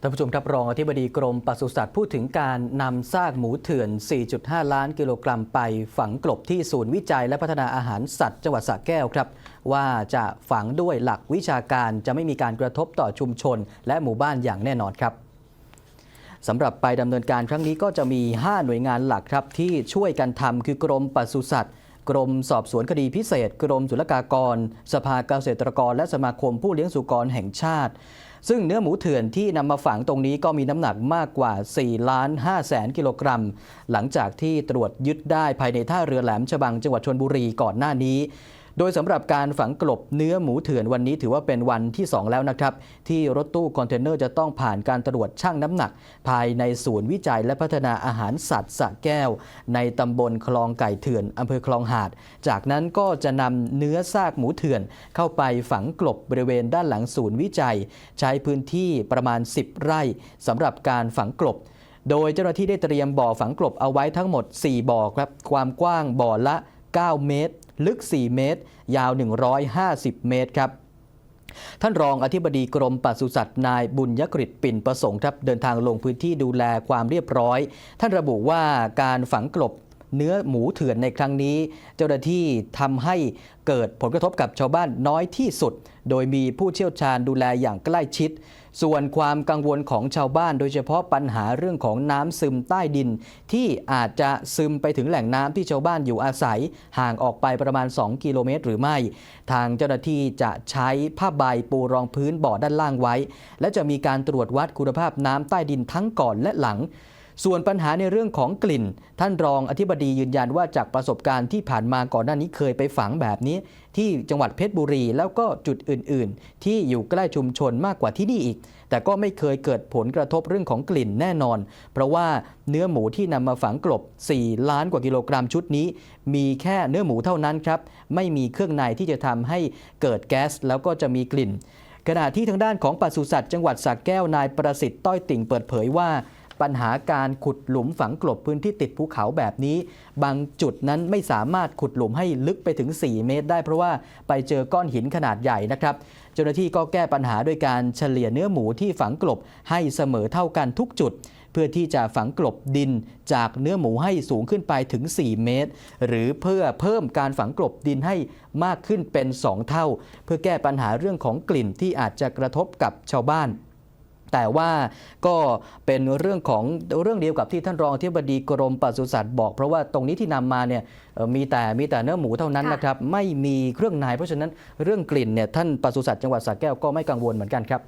ท่านผู้ชมครับรองอธิบดีกรมปศุสัตว์พูดถึงการนำซากหมูเถื่อน 4.5 ล้านกิโลกรัมไปฝังกลบที่ศูนย์วิจัยและพัฒนาอาหารสัตว์จังหวัดสระแก้วครับ ว่าจะฝังด้วยหลักวิชาการจะไม่มีการกระทบต่อชุมชน และหมู่บ้านอย่างแน่นอนครับสำหรับไปดำเนินการครั้งนี้ก็จะมี 5 หน่วยงานหลักครับที่ช่วยกันทำคือกรมปศุสัตว์ กรมสอบสวนคดีพิเศษ กรมศุลกากร สภาเกษตรกร และสมาคมผู้เลี้ยงสุกรแห่งชาติ ซึ่งเนื้อหมูเถื่อนที่นำมาฝังตรงนี้ก็มีน้ำหนักมากกว่า 4 ล้าน5แสนกิโลกรัม หลังจากที่ตรวจยึดได้ภายในท่าเรือแหลมฉบังจังหวัดชนบุรีก่อนหน้านี้ โดยสำหรับการฝังกลบเนื้อหมูเถื่อนวันนี้ถือว่าเป็นวันที่ 2 แล้วนะครับ ที่รถตู้คอนเทนเนอร์จะต้องผ่านการตรวจชั่งน้ำหนัก ภายในศูนย์วิจัยและพัฒนาอาหารสัตว์สะแก้ว ในตำบลคลองไก่เถื่อนอำเภอคลองหาด จากนั้นก็จะนำเนื้อซากหมูเถื่อน เข้าไปฝังกลบบริเวณด้านหลังศูนย์วิจัย ใช้พื้นที่ประมาณ 10 ไร่สำหรับการฝังกลบโดยเจ้าหน้าที่ได้เตรียมบ่อฝังกลบเอาไว้ทั้งหมด 4 บ่อครับ ความกว้างบ่อละ 9 เมตร ลึก 4 เมตร ยาว 150 เมตรครับท่านรองอธิบดีกรมปศุสัตว์นายบุญยกฤษปิ่นประสงค์ครับเดินทางลงพื้นที่ดูแลความเรียบร้อย ท่านระบุว่าการฝังกลบ เนื้อหมูเถื่อนในครั้งนี้ เจ้าหน้าที่ทำให้เกิดผลกระทบกับชาวบ้านน้อยที่สุด โดยมีผู้เชี่ยวชาญดูแลอย่างใกล้ชิด ส่วนความกังวลของชาวบ้าน โดยเฉพาะปัญหาเรื่องของน้ำซึมใต้ดิน ที่อาจจะซึมไปถึงแหล่งน้ำที่ชาวบ้านอยู่อาศัย ห่างออกไปประมาณ 2 กิโลเมตรหรือไม่ ทางเจ้าหน้าที่จะใช้ผ้าใบปูรองพื้นบ่อด้านล่างไว้ และจะมีการตรวจวัดคุณภาพน้ำใต้ดินทั้งก่อนและหลัง ส่วนปัญหาในเรื่องของกลิ่น ท่านรองอธิบดียืนยันว่าจากประสบการณ์ที่ผ่านมาก่อนหน้านี้เคยไปฝังแบบนี้ ที่จังหวัดเพชรบุรี แล้วก็จุดอื่น ๆ ที่อยู่ใกล้ชุมชนมากกว่าที่นี่อีก แต่ก็ไม่เคยเกิดผลกระทบเรื่องของกลิ่นแน่นอน เพราะว่าเนื้อหมูที่นำมาฝังกลบ 4 ล้านกว่ากิโลกรัมชุดนี้ มีแค่เนื้อหมูเท่านั้นครับไม่มีเครื่องในที่จะทำให้เกิดแก๊ส แล้วก็จะมีกลิ่นขณะที่ทางด้านของปศุสัตว์จังหวัดสระแก้วนายประสิทธิ์ต้อยติ่งเปิดเผยว่า ปัญหาการขุดหลุมฝังกลบพื้นที่ติดภูเขาแบบนี้ บางจุดนั้นไม่สามารถขุดหลุมให้ลึกไปถึง 4 เมตร ได้เพราะว่าไปเจอก้อนหินขนาดใหญ่นะครับ เจ้าหน้าที่ก็แก้ปัญหาด้วยการเฉลี่ยเนื้อหมูที่ฝังกลบให้เสมอเท่ากันทุกจุด เพื่อที่จะฝังกลบดินจากเนื้อหมูให้สูงขึ้นไปถึง 4 เมตร หรือเพื่อเพิ่มการฝังกลบดินให้มากขึ้นเป็น 2 เท่า เพื่อแก้ปัญหาเรื่องของกลิ่นที่อาจจะกระทบกับชาวบ้าน แต่ว่าก็เป็นเรื่องของเรื่องเดียวกับที่ท่านรองที่บดีกรมปศุสัตว์บอก เพราะว่าตรงนี้ที่นำมาเนี่ยมีแต่มีแต่เนื้อหมูเท่านั้นนะครับไม่มีเครื่องในเพราะฉะนั้นเรื่องกลิ่นเนี่ยท่านปศุสัตว์จังหวัดสระแก้วก็ไม่กังวลเหมือนกันครับ